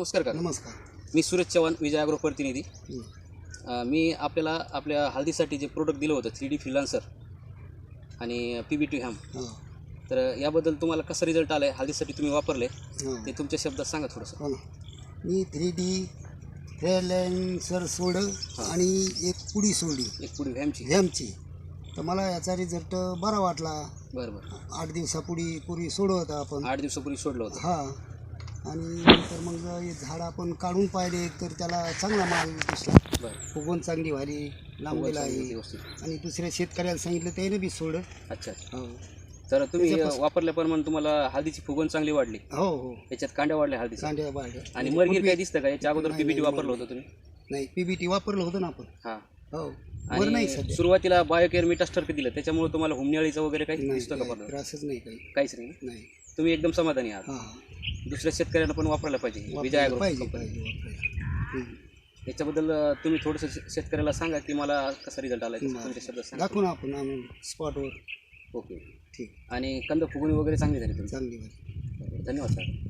नमस्कार का नमस्कार. मी सुरेश चव्हाण विजय अॅग्रो प्रतिनिधी. अ, मी आपल्याला आपल्या हळदीसाठी जे प्रोडक्ट दिलं होतं थ्री डी फ्रिलान्सर आणि पी बी टी हॅम हां. तर याबद्दल तुम्हाला कसा रिझल्ट आला आहे हळदीसाठी तुम्ही वापरले हां. ते तुमच्या शब्दात सांगा थोडंसं. हो ना. मी थ्री डी फ्रेलॅन्सर सोड आणि एक पुडी सोडली. एक पुढे व्हॅमची व्हॅमची तर मला याचा रिझल्ट बरा वाटला. बरं बरं. आठ दिवसापूर्वी पूर्वी सोडत होता आपण. आठ दिवसापूर्वी सोडलं होतं. हा. आणि नंतर मग हे झाड आपण काढून पाहिले तर त्याला चांगला माल दिसला. बरं. फुगवण चांगली व्हारी लांबलेला आहे आणि दुसऱ्या शेतकऱ्याला सांगितलं त्याने बी सोड. अच्छा हो. तर तुम्ही त्याच्यापासून- वापरल्याप्रमाणे तुम्हाला हळदीची फुगवण चांगली वाढली. हो हो. याच्यात कांड्या वाढल्या हळदीच्या. कांड्या बाहेर आणि मरगीर काय दिसतं का? याच्या अगोदर नाही, पीबीटी नाही, वापरलं होतं तुम्ही? नाही पीबीटी वापरलं होतं ना आपण. हां. हो. नाही आणि सध्या. सुरुवातीला बायोकेअर मिटास्टर्क दिलं. त्याच्यामुळे तुम्हाला हुमण्याळीचं वगैरे काही नाही दिसतं का पडलं त्रासच नाही काही. काहीच नाही. नाही. तुम्ही एकदम समाधानी आहात. हा. दुसऱ्या शेतकऱ्यांना पण वापरायला पाहिजे. विजय ॲग्रो पाहिजे वापरायला. याच्याबद्दल अं, तुम्ही थोडंसं शे- शेतकऱ्याला सांगा की मला कसा रिझल्ट आला. तुमच्या शब्दात सांगा. दाखवू ना आपण आणून स्पॉटवर ओके. ठीक. आणि कंद फुगणी वगैरे चांगली झाली तुमची? चांगली धन्यवाद सर.